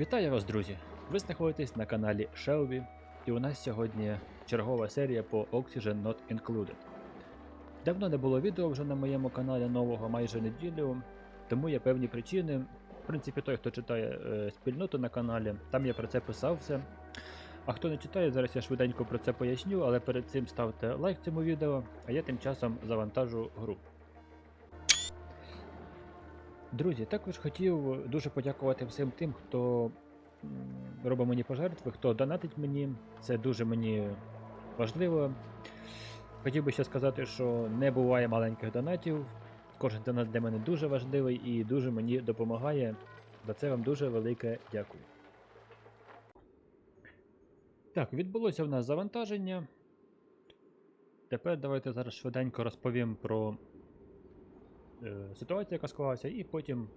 Вітаю вас, друзі! Ви знаходитесь на каналі Shelby, і у нас сьогодні чергова серія по Oxygen Not Included. Давно не було відео вже на моєму каналі нового майже неділю, тому є певні причини. В принципі, той, хто читає е, спільноту на каналі, там я про це писав все. А хто не читає, зараз я швиденько про це поясню, але перед цим ставте лайк цьому відео, а я тим часом завантажу гру. Друзі, також хотів дуже подякувати всім тим, хто робить мені пожертви, хто донатить мені. Це дуже мені важливо. Хотів би ще сказати, що не буває маленьких донатів. Кожен донат для мене дуже важливий і дуже мені допомагає. За це вам дуже велике дякую. Так, відбулося в нас завантаження. Тепер давайте зараз швиденько розповім про е, ситуацію, яка склалася, і потім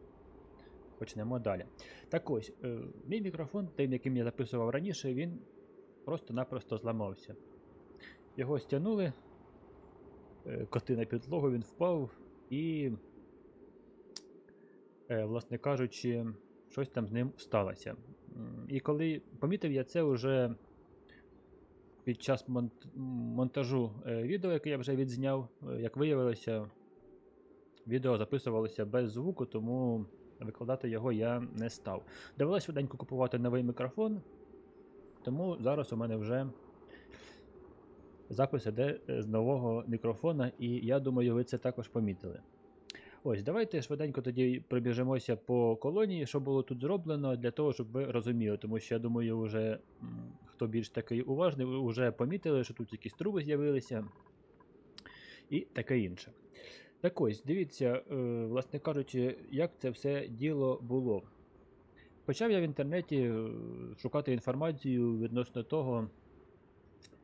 почнемо далі. Так ось, е, мій мікрофон, тим, яким я записував раніше, він просто-напросто зламався. Його стягнули, е, коти на підлогу, він впав і, власне кажучи, щось там з ним сталося. І коли помітив я це вже під час монт- монтажу відео, яке я вже відзняв, як виявилося, Відео записувалося без звуку, тому викладати його я не став. Довелося швиденько купувати новий мікрофон, тому зараз у мене вже запис іде е, з нового мікрофона, і я думаю, ви це також помітили. Ось, давайте швиденько тоді пробіжимося по колонії, що було тут зроблено, для того, щоб ви розуміли, тому що я думаю, вже хто більш такий уважний, вже помітили, що тут якісь труби з'явилися і таке інше. Так ось, дивіться, е, власне кажучи, як це все діло було. Почав я в інтернеті е, шукати інформацію відносно того,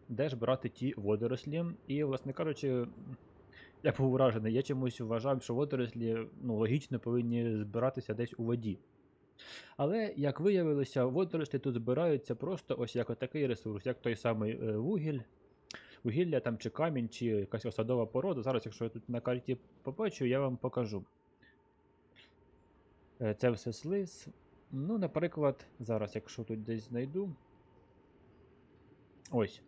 де ж брати ті водорослі. І, власне кажучи, я був вражений. Я чомусь вважав, що водорослі ну, логічно повинні збиратися десь у воді. Але, як виявилося, водорослі тут збираються просто ось як такий ресурс, як той самий е, вугіль, вугілля там чи камінь, чи якась осадова порода. Зараз, якщо я тут на карті побачу, я вам покажу. Е, Це все слиз. Ну, наприклад, зараз, якщо тут десь знайду. Ось.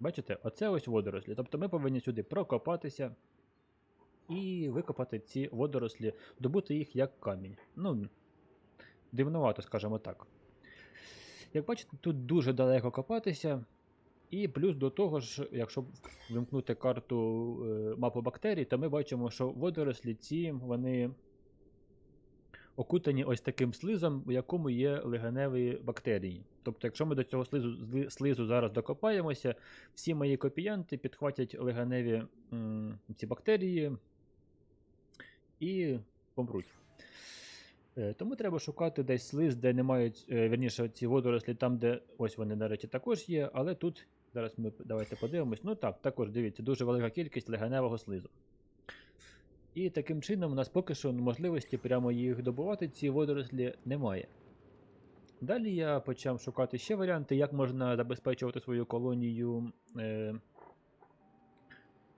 Бачите, оце ось водорослі. Тобто ми повинні сюди прокопатися і викопати ці водорослі, добути їх як камінь. Ну, дивнувато, скажімо так. Як бачите, тут дуже далеко копатися. І плюс до того ж, якщо вимкнути карту е, мапу бактерій, то ми бачимо, що водорослі ці вони окутані ось таким слизом, у якому є легеневі бактерії. Тобто, якщо ми до цього слизу, слизу зараз докопаємося, всі мої копіянти підхватять легеневі м, ці бактерії і помруть. Е, Тому треба шукати десь слиз, де немає, е, верніше, ці водорослі, там, де ось вони, до речі, також є, але тут, зараз ми давайте подивимось. Ну так, також дивіться, дуже велика кількість легеневого слизу. І таким чином у нас поки що можливості прямо їх добувати, ці водорослі немає. Далі я почав шукати ще варіанти, як можна забезпечувати свою колонію е,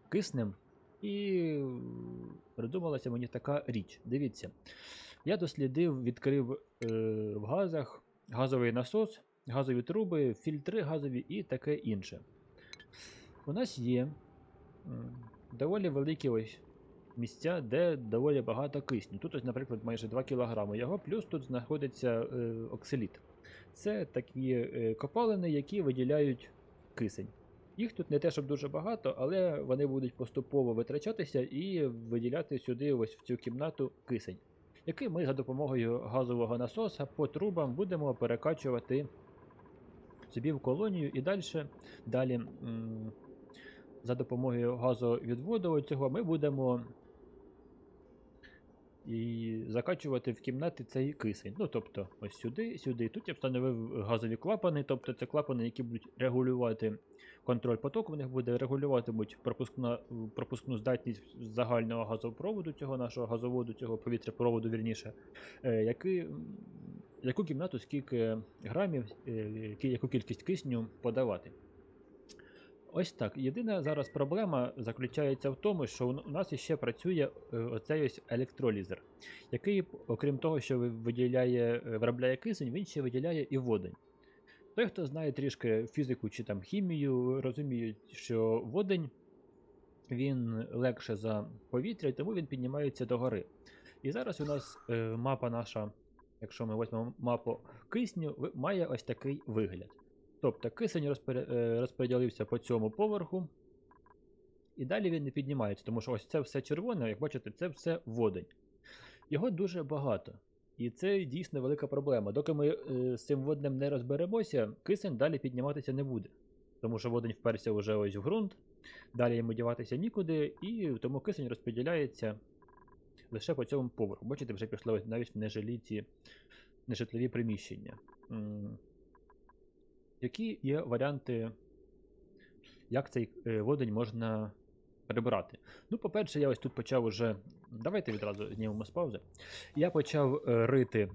киснем. І придумалася мені така річ. Дивіться. Я дослідив, відкрив е, в газах газовий насос, газові труби, фільтри газові і таке інше. У нас є доволі великі ось місця, де доволі багато кисню. Тут, ось, наприклад, майже 2 кг його, плюс тут знаходиться е, оксиліт. Це такі е, копалини, які виділяють кисень. Їх тут не те, щоб дуже багато, але вони будуть поступово витрачатися і виділяти сюди, ось в цю кімнату, кисень який ми за допомогою газового насоса по трубам будемо перекачувати собі в колонію і далі, далі за допомогою газовідводу цього ми будемо і закачувати в кімнати цей кисень. Ну, тобто, ось сюди, сюди. Тут я встановив газові клапани, тобто це клапани, які будуть регулювати контроль потоку, в них буде регулюватимуть пропускна, пропускну здатність загального газопроводу цього нашого газоводу, цього повітряпроводу, вірніше, е, який, яку кімнату скільки грамів, е, яку кількість кисню подавати. Ось так. Єдина зараз проблема заключається в тому, що у нас іще працює е, оцей ось електролізер, який, окрім того, що виділяє, е, виробляє кисень, він ще виділяє і водень. Той, хто знає трішки фізику чи там хімію, розуміють, що водень він легше за повітря, і тому він піднімається догори. І зараз у нас е, мапа наша, якщо ми візьмемо мапу кисню, має ось такий вигляд. Тобто кисень е, розподілився по цьому поверху, і далі він не піднімається, тому що ось це все червоне, як бачите, це все водень. Його дуже багато. І це дійсно велика проблема. Доки ми е, з цим воднем не розберемося, кисень далі підніматися не буде. Тому що водень вперся вже ось в ґрунт, далі йому діватися нікуди, і тому кисень розподіляється лише по цьому поверху. Бачите, вже пішли навіть нежитлові приміщення. Які є варіанти, як цей е, водень можна прибрати? Ну, по-перше, я ось тут почав уже. Давайте відразу знімемо з паузи. Я почав е, рити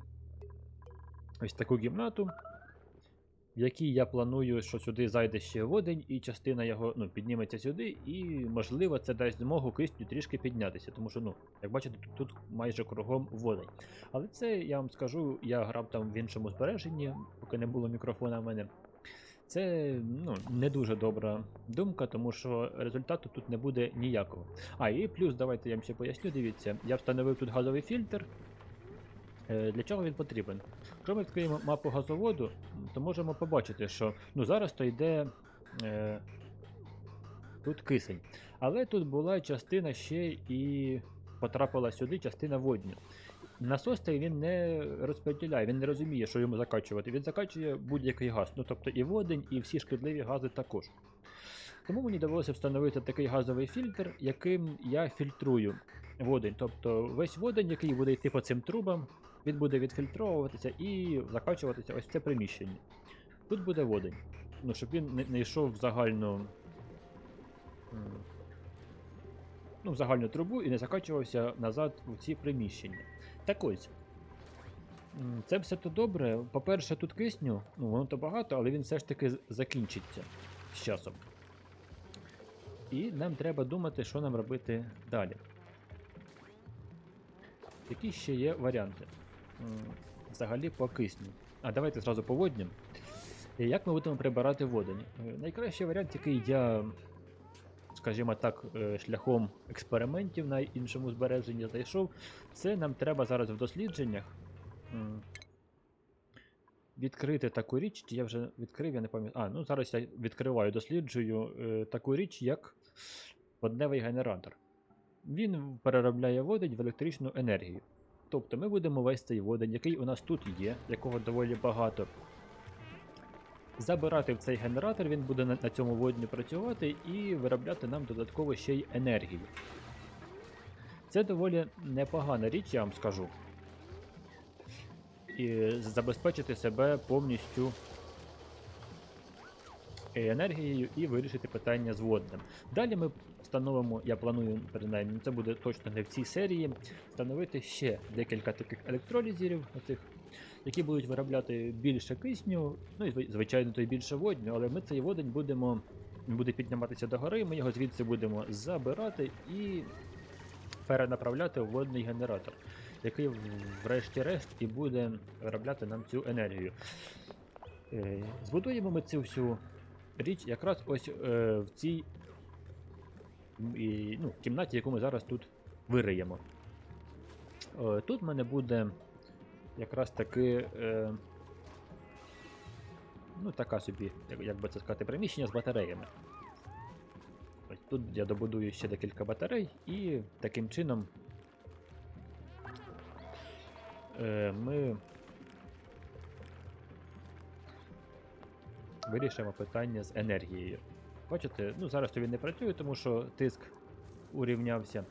ось таку кімнату, в якій я планую, що сюди зайде ще водень, і частина його ну, підніметься сюди, і, можливо, це дасть змогу кисню трішки піднятися. Тому що, ну, як бачите, тут майже кругом водень. Але це я вам скажу, я грав там в іншому збереженні, поки не було мікрофона в мене. Це ну, не дуже добра думка, тому що результату тут не буде ніякого. А, і плюс, давайте я вам ще поясню, дивіться, я встановив тут газовий фільтр. Е, Для чого він потрібен? Якщо ми відкриємо мапу газоводу, то можемо побачити, що ну, зараз то йде е, тут кисень. Але тут була частина ще і потрапила сюди частина водню. Насос він не розподіляє, він не розуміє, що йому закачувати. Він закачує будь-який газ, ну тобто і водень, і всі шкідливі гази також. Тому мені довелося встановити такий газовий фільтр, яким я фільтрую водень. Тобто весь водень, який буде йти по цим трубам, він буде відфільтровуватися і закачуватися ось це приміщення. Тут буде водень. Ну, щоб він не, не йшов в загальну. Ну, в загальну трубу і не закачувався назад у ці приміщення. Так ось. Це все то добре. По-перше, тут кисню, ну воно то багато, але він все ж таки закінчиться з часом. І нам треба думати, що нам робити далі. Які ще є варіанти? Взагалі по кисню. А давайте зразу по Як ми будемо прибирати водень? Е, Найкращий варіант, який я, скажімо так, е, шляхом експериментів на іншому збереженні знайшов, це нам треба зараз в дослідженнях відкрити таку річ, чи я вже відкрив, я не пам'ятаю. А, ну зараз я відкриваю, досліджую е, таку річ, як водневий генератор. Він переробляє водень в електричну енергію. Тобто ми будемо весь цей водень, який у нас тут є, якого доволі багато. Забирати в цей генератор, він буде на, цьому водні працювати і виробляти нам додатково ще й енергію. Це доволі непогана річ, я вам скажу. І забезпечити себе повністю енергією і вирішити питання з водним. Далі ми встановимо, я планую, принаймні, це буде точно не в цій серії, встановити ще декілька таких електролізерів, оцих, які будуть виробляти більше кисню, ну і звичайно, то й більше водню, але ми цей водень будемо. Буде підніматися до гори, ми його звідси будемо забирати і перенаправляти в водний генератор, який врешті-решт і буде виробляти нам цю енергію. Е, Збудуємо ми цю всю річ якраз ось е, в цій і, ну, кімнаті, яку ми зараз тут вириємо. Е, тут в мене буде якраз таки. Е, ну, така собі, як, як би це сказати, приміщення з батареями. Ось тут я добудую ще декілька батарей і таким чином е, ми вирішимо питання з енергією. Бачите, ну зараз то він не працює, тому що тиск урівнявся.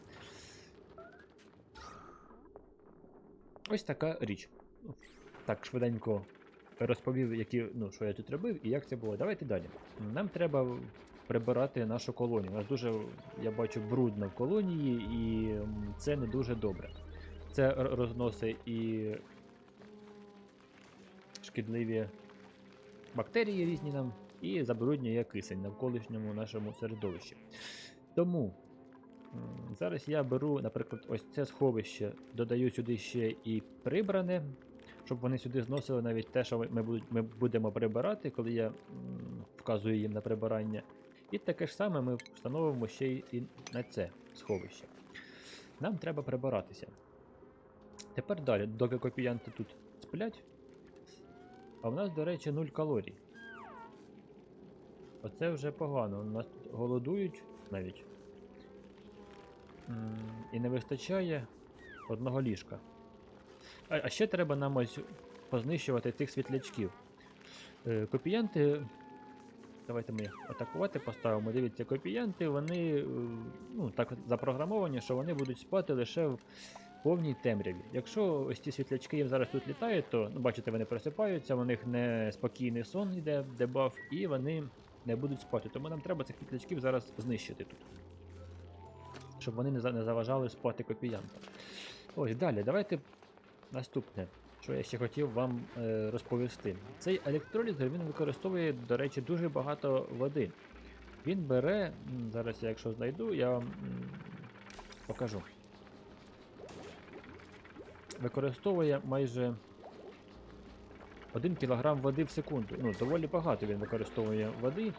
Ось така річ. Так, швиденько розповів, які, ну, що я тут робив і як це було. Давайте далі. Нам треба прибирати нашу колонію. У нас дуже, я бачу, брудно в колонії, і це не дуже добре. Це розносить і шкідливі бактерії різні нам і забруднює кисень навколишньому нашому середовищі. Тому зараз я беру, наприклад, ось це сховище, додаю сюди ще і прибране, щоб вони сюди зносили навіть те, що ми, будуть, ми будемо прибирати, коли я вказую їм на прибирання. І таке ж саме ми встановимо ще й на це сховище. Нам треба прибиратися. Тепер далі, доки копіянти тут сплять. А в нас, до речі, 0 калорій. Оце вже погано. Нас тут голодують навіть. І не вистачає одного ліжка. А, а ще треба нам ось познищувати тих світлячків. Е, Копіянти. Давайте ми їх атакувати поставимо. Дивіться, копіянти, вони е, ну, так запрограмовані, що вони будуть спати лише в повній темряві. Якщо ось ці світлячки їм зараз тут літають, то ну, бачите, вони просипаються, у них не спокійний сон йде, дебаф, і вони не будуть спати. Тому нам треба цих світлячків зараз знищити тут. Щоб вони не заважали спати копіянтам. Ось далі, давайте наступне, що я ще хотів вам е, розповісти. Цей електролізер він використовує, до речі, дуже багато води. Він бере, зараз я якщо знайду, я вам покажу. Використовує майже 1 кг води в секунду. Ну, доволі багато він використовує води,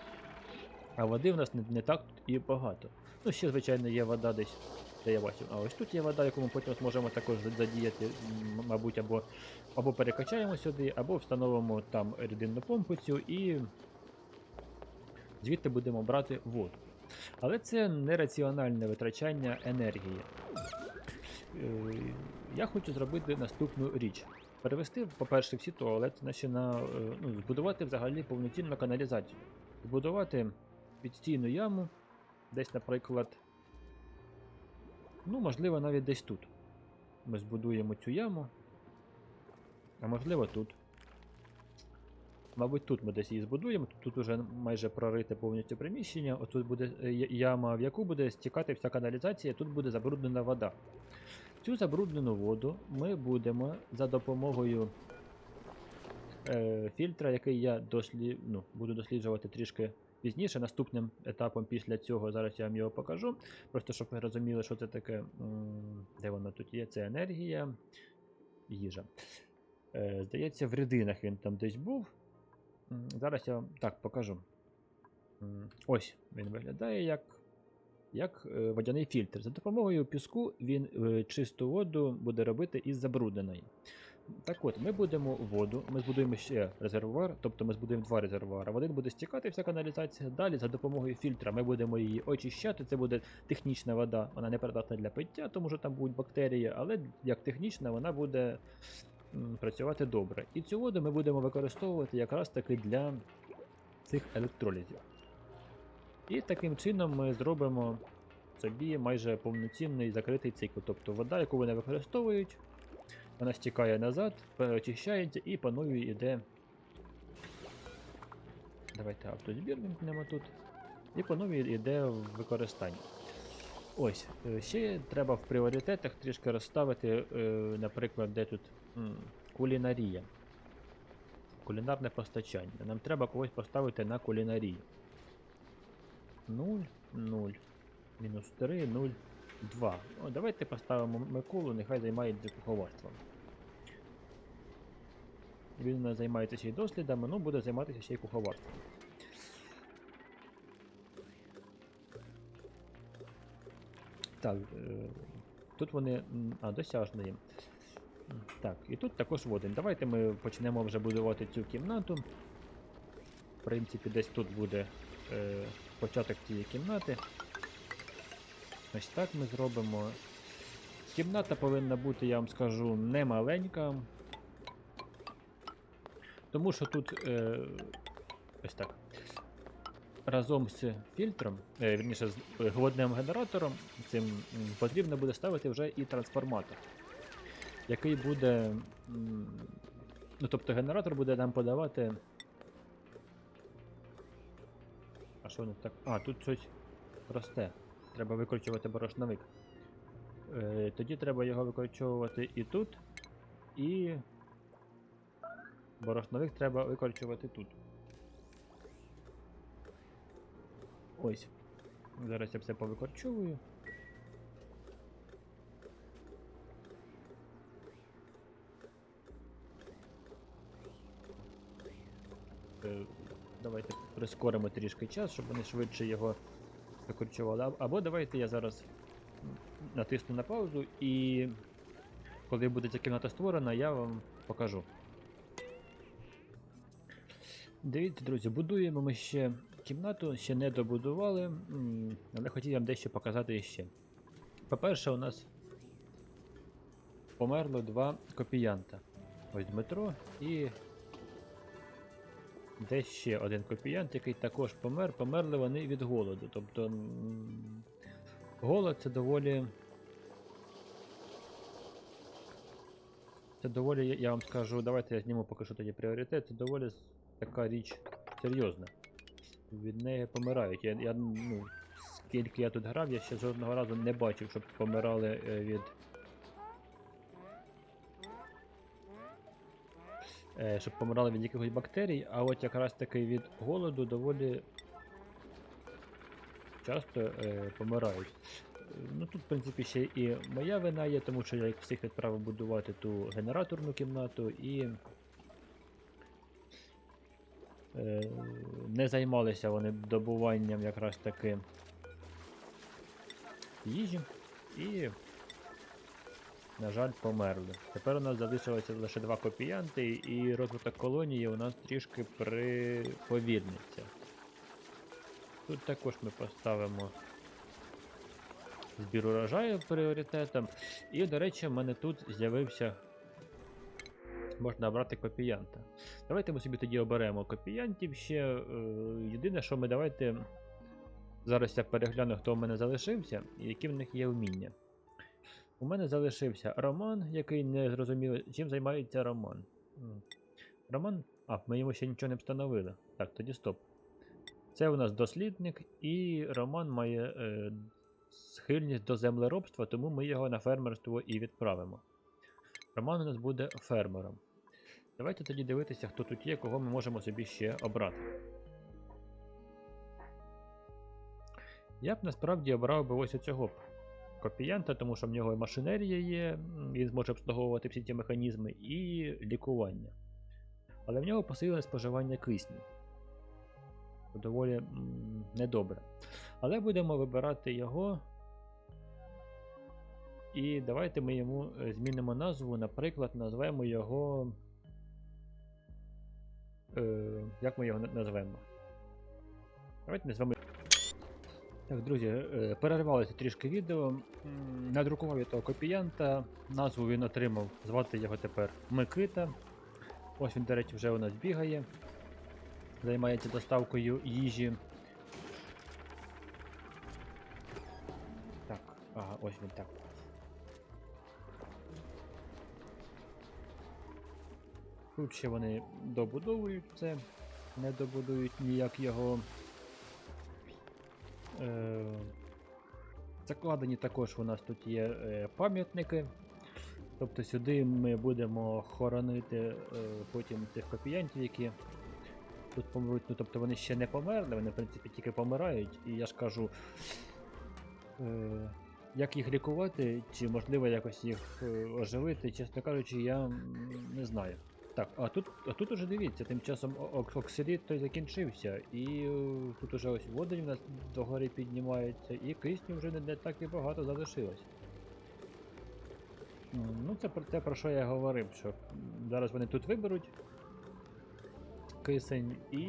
а води в нас не, не так і багато. Ну, ще, звичайно, є вода десь, де я бачив. А ось тут є вода, яку ми потім зможемо також задіяти, мабуть, або, або перекачаємо сюди, або встановимо там рідинну помпу цю і звідти будемо брати воду. Але це нераціональне витрачання енергії. Е, Я хочу зробити наступну річ. Перевести, по-перше, всі туалети наші на. е, Ну, збудувати взагалі повноцінну каналізацію. Збудувати підстійну яму, десь, наприклад. Ну, можливо, навіть десь тут. Ми збудуємо цю яму. А можливо тут. Мабуть, тут ми десь її збудуємо. Тут, уже майже прорите повністю приміщення. Отут буде е, яма, в яку буде стікати вся каналізація, тут буде забруднена вода. Цю забруднену воду ми будемо за допомогою е, фільтра, який я дослі... ну, буду досліджувати трішки пізніше, наступним етапом після цього. Зараз я вам його покажу. Просто щоб ви розуміли, що це таке, де воно тут є. Це енергія, їжа. Е, здається, в рідинах він там десь був. Зараз я вам так покажу. Ось він виглядає як, як е, водяний фільтр. За допомогою піску він е, чисту воду буде робити із забрудненої. Так от, ми будемо воду, ми збудуємо ще резервуар, тобто ми збудуємо два резервуари. В один буде стікати вся каналізація. Далі за допомогою фільтра ми будемо її очищати. Це буде технічна вода, вона не придатна для пиття, тому що там будуть бактерії, але як технічна вона буде працювати добре. І цю воду ми будемо використовувати якраз таки для цих електролізів. І таким чином ми зробимо собі майже повноцінний закритий цикл. Тобто вода, яку вони використовують, вона стікає назад, переочищається і новій іде. Давайте автозбір вімкнемо тут. І по новій йде в використання. Ось, е, ще треба в пріоритетах трішки розставити, е, наприклад, де тут кулінарія. Кулінарне постачання. Нам треба когось поставити на кулінарію. 0, 0, мінус 3, 0, 2. О, давайте поставимо Миколу, нехай займається куховарством. Він не займається ще й дослідами, ну буде займатися ще й куховарством. Так, е, тут вони. А, досяжно їм. Так, і тут також водень. Давайте ми почнемо вже будувати цю кімнату. В принципі, десь тут буде е, початок цієї кімнати. Ось так ми зробимо. Кімната повинна бути, я вам скажу, не маленька. Тому що тут е, ось так. Разом з фільтром, е, вірніше, з е, водним генератором, цим потрібно буде ставити вже і трансформатор, який буде. Ну, тобто генератор буде нам подавати. А що воно так? А, тут щось росте. Треба викручувати борошновик. Е, тоді треба його викорчовувати і тут, і борошновик треба викорчувати тут. Ось. Зараз я все повикорчовую. Е, Давайте прискоримо трішки час, щоб вони швидше його викорчували. Або давайте я зараз натисну на паузу і коли буде ця кімната створена, я вам покажу. Дивіться, друзі, будуємо ми ще кімнату, ще не добудували, але хотів вам дещо показати ще. По-перше, у нас померло два копіянта. Ось Дмитро і де ще один копіянт, який також помер. Померли вони від голоду. Тобто голод це доволі. Це доволі, я- вам скажу, давайте я зніму поки що тоді пріоритет. Це доволі така річ серйозна. Від неї помирають. Я, я, ну, скільки я тут грав, я ще жодного разу не бачив, щоб помирали е, від. е, Щоб помирали від якихось бактерій, а от якраз таки від голоду доволі часто е, помирають. Ну тут, в принципі, ще і моя вина є, тому що я їх всіх відправив будувати ту генераторну кімнату і. Е, не займалися вони добуванням якраз таки їжі і, на жаль, померли. Тепер у нас залишилося лише два копіянти, і розвиток колонії у нас трішки приповільниться. Тут також ми поставимо збір урожаю пріоритетом. І, до речі, в мене тут з'явився. Можна обрати копіянта. Давайте ми собі тоді оберемо копіянтів ще. е, Єдине, що ми давайте. Зараз я перегляну, хто в мене залишився і які в них є вміння. У мене залишився Роман, який не зрозумів, чим займається Роман. Роман. А, ми йому ще нічого не встановили. Так, тоді стоп. Це у нас дослідник, і Роман має е, схильність до землеробства, тому ми його на фермерство і відправимо. Роман у нас буде фермером. Давайте тоді дивитися, хто тут є, кого ми можемо собі ще обрати. Я б насправді обрав би ось оцього копіянта, тому що в нього і машинерія є, він зможе обслуговувати всі ці механізми, і лікування. Але в нього посилене споживання кисню. Доволі недобре. Але будемо вибирати його. І давайте ми йому е, змінимо назву, наприклад, назвемо його. Е, як ми його на- назвемо? Давайте назвемо. Так, друзі, е, перервалося трішки відео. Надрукував я того копіянта. Назву він отримав. Звати його тепер Микита. Ось він, до речі, вже у нас бігає. Займається доставкою їжі. Так, ага, ось він так. Тут ще вони добудовують це, не добудують ніяк його. Е, закладені також у нас тут є е, пам'ятники. Тобто сюди ми будемо хоронити е, потім цих копіянтів, які тут помруть. Ну, тобто вони ще не померли, вони в принципі тільки помирають. І я ж кажу, е, як їх лікувати, чи можливо якось їх е, оживити, чесно кажучи, я не знаю. Так, а тут, а тут уже дивіться, тим часом оксиліт той закінчився, і е, тут уже ось водень у нас догори піднімається, і кисню вже не, так і багато залишилось. Ну, це про те, про що я говорив, що зараз вони тут виберуть кисень і.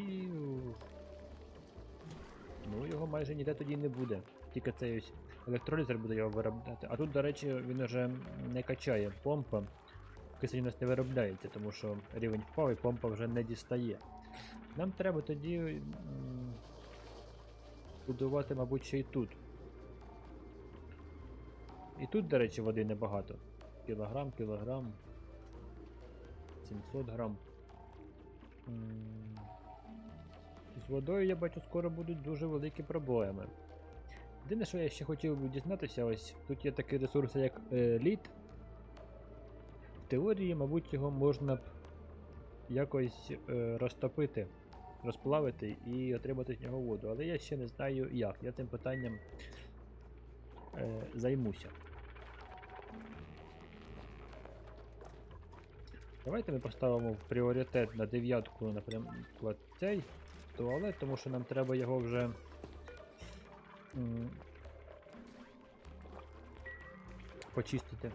Ну, його майже ніде тоді не буде. Тільки цей ось електролізер буде його виробляти. А тут, до речі, він уже не качає помпа. Нас не виробляється, тому що рівень впав і помпа вже не дістає. Нам треба тоді будувати, мабуть, ще й тут. І тут, до речі, води небагато. Кілограм, кілограм. 700 грам. З водою, я бачу, скоро будуть дуже великі проблеми. Єдине, що я ще хотів би дізнатися, ось тут є такі ресурси, як е, лід. Теорії, мабуть, його можна б якось е, розтопити. розплавити і отримати з нього воду. Але я ще не знаю як. Я цим питанням е, займуся. Давайте ми поставимо в пріоритет на дев'ятку, наприклад, цей туалет, тому що нам треба його вже. Почистити.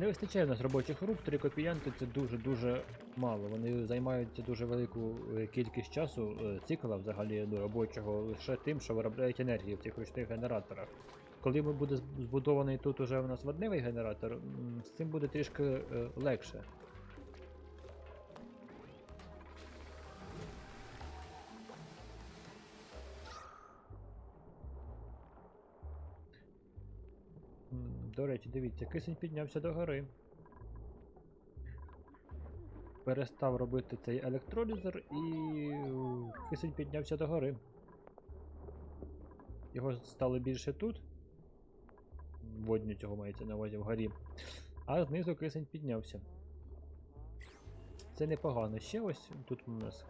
Не вистачає в нас робочих рук, три копіянти це дуже-дуже мало. Вони займаються дуже велику е, кількість часу е, цикла взагалі до робочого лише тим, що виробляють енергію в цих ручних генераторах. Коли буде збудований тут уже у нас водневий генератор, з цим буде трішки е, легше. До речі, дивіться, кисень піднявся до гори. Перестав робити цей електролізер і е, кисень піднявся до гори. Його стало більше тут. Водню цього мається на увазі вгорі. А знизу кисень піднявся. Це непогано. Ще ось тут у нас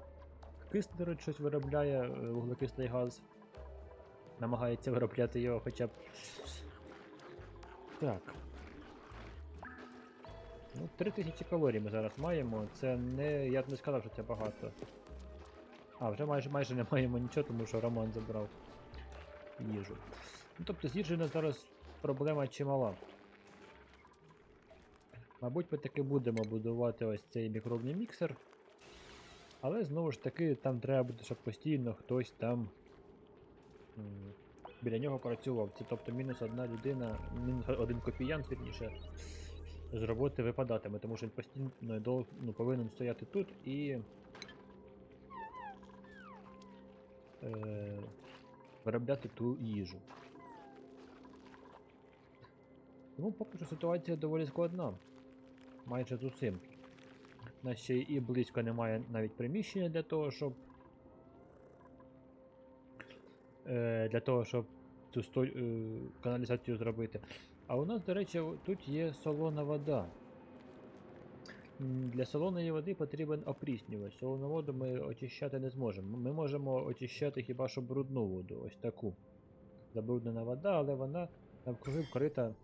кислер щось виробляє, е, вуглекислий газ. Намагається виробляти його хоча б. Так. Ну, 3000 калорій ми зараз маємо. Це не. Я б не сказав, що це багато. А, вже майже майже не маємо нічого, тому що Роман забрав їжу. Ну, тобто з їжею зараз проблема чимала. Мабуть, ми таки будемо будувати ось цей мікробний міксер. Але знову ж таки, там треба буде, щоб постійно хтось там біля нього працював. Це тобто мінус одна людина, мінус один копіянт, вірніше, з роботи випадатиме, тому що він постійно ну, повинен стояти тут і. Е, виробляти ту їжу. Тому поки що ситуація доволі складна. Майже з усім. У нас ще і близько немає навіть приміщення для того, щоб. Е, для того, щоб цю сто... е, каналізацію зробити. А у нас, до речі, тут є солона вода. Для солоної води потрібен опріснювач. Солону воду ми очищати не зможемо. Ми можемо очищати хіба що брудну воду, ось таку. Забруднена вода, але вона навкруги вкрита.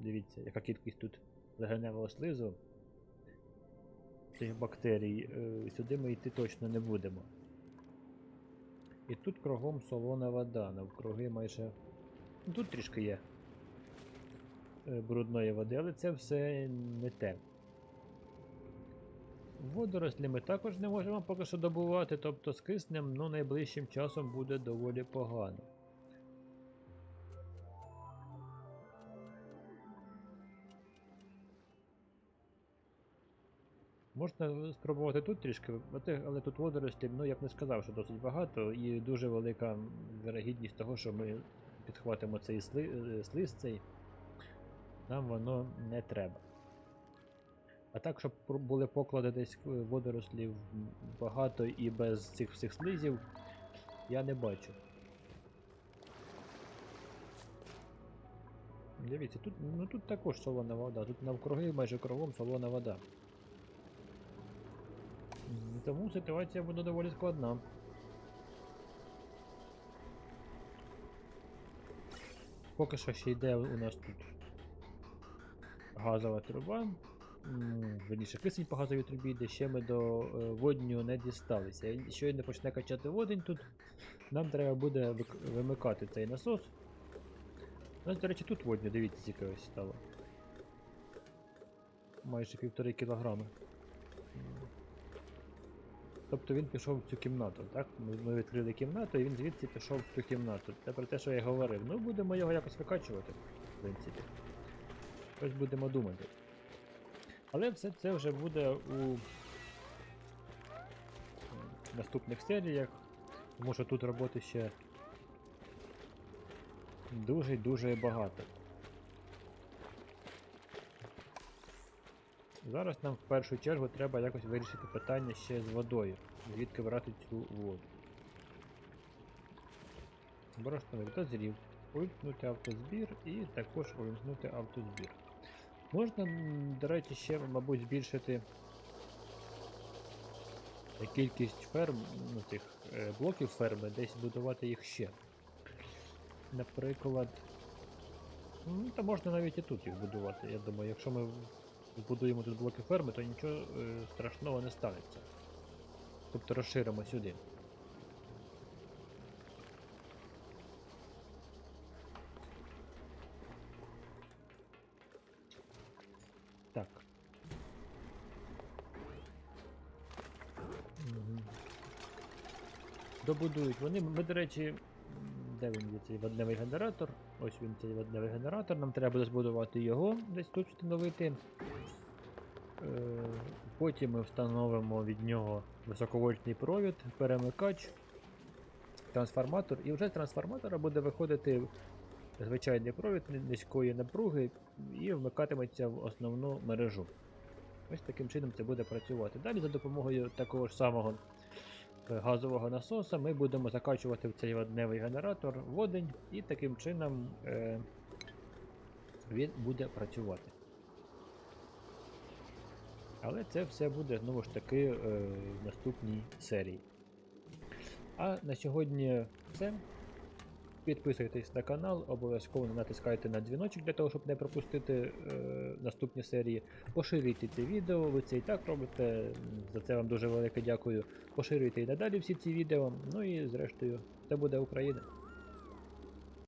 Дивіться, яка кількість тут загриневого слизу. Цих бактерій. Е, Сюди ми йти точно не будемо. І тут кругом солона вода, навкруги майже. Ну, Тут трішки є е, брудної води, але це все не те. Водорослі ми також не можемо поки що добувати, тобто з киснем ну, найближчим часом буде доволі погано. Можна спробувати тут трішки, але тут водорослі, ну я б не сказав, що досить багато, і дуже велика вирогідність того, що ми підхватимо цей е, слиз цей, нам воно не треба. А так, щоб були поклади десь е, водорослів багато і без цих всіх слизів, я не бачу. Дивіться, тут, ну, тут також солона вода, тут навкруги майже кругом солона вода. Тому ситуація буде доволі складна. Поки що ще йде у нас тут газова труба. Верніше, кисень по газовій трубі йде, ще ми до е, водню не дісталися. Щойно почне качати водень тут, нам треба буде вимикати цей насос. У до речі, тут водню, дивіться, ось стало. Майже півтори кілограми. Тобто він пішов в цю кімнату, так? Ми, відкрили кімнату і він звідси пішов в цю кімнату. Це про те, що я говорив. Ну, будемо його якось викачувати, в принципі. Щось будемо думати. Але все це вже буде у наступних серіях, тому що тут роботи ще дуже-дуже багато. Зараз нам в першу чергу треба якось вирішити питання ще з водою. Звідки брати цю воду. Борошно дозрів. Увімкнути автозбір і також увімкнути автозбір. Можна, до речі, ще, мабуть, збільшити кількість ферм, ну, цих е, блоків ферми, десь будувати їх ще. Наприклад. Ну, та можна навіть і тут їх будувати. Я думаю, якщо ми збудуємо тут блоки ферми, то нічого е, страшного не станеться. Тобто розширимо сюди. Так. Мгм. Добудують вони. Ми, до речі, де він є цей водневий генератор? Ось він цей водневий генератор. Нам треба буде збудувати його, десь тут встановити. Е, Потім ми встановимо від нього високовольтний провід, перемикач, трансформатор, і вже з трансформатора буде виходити звичайний провід низької напруги і вмикатиметься в основну мережу. Ось таким чином це буде працювати. Далі за допомогою такого ж самого е, газового насоса ми будемо закачувати в цей водневий генератор водень і таким чином е, він буде працювати. Але це все буде знову ж таки е, в наступній серії. А на сьогодні все. Підписуйтесь на канал, обов'язково натискайте на дзвіночок для того, щоб не пропустити е, наступні серії. Поширюйте це відео, ви це і так робите. За це вам дуже велике дякую. Поширюйте і надалі всі ці відео. Ну і зрештою, це буде Україна.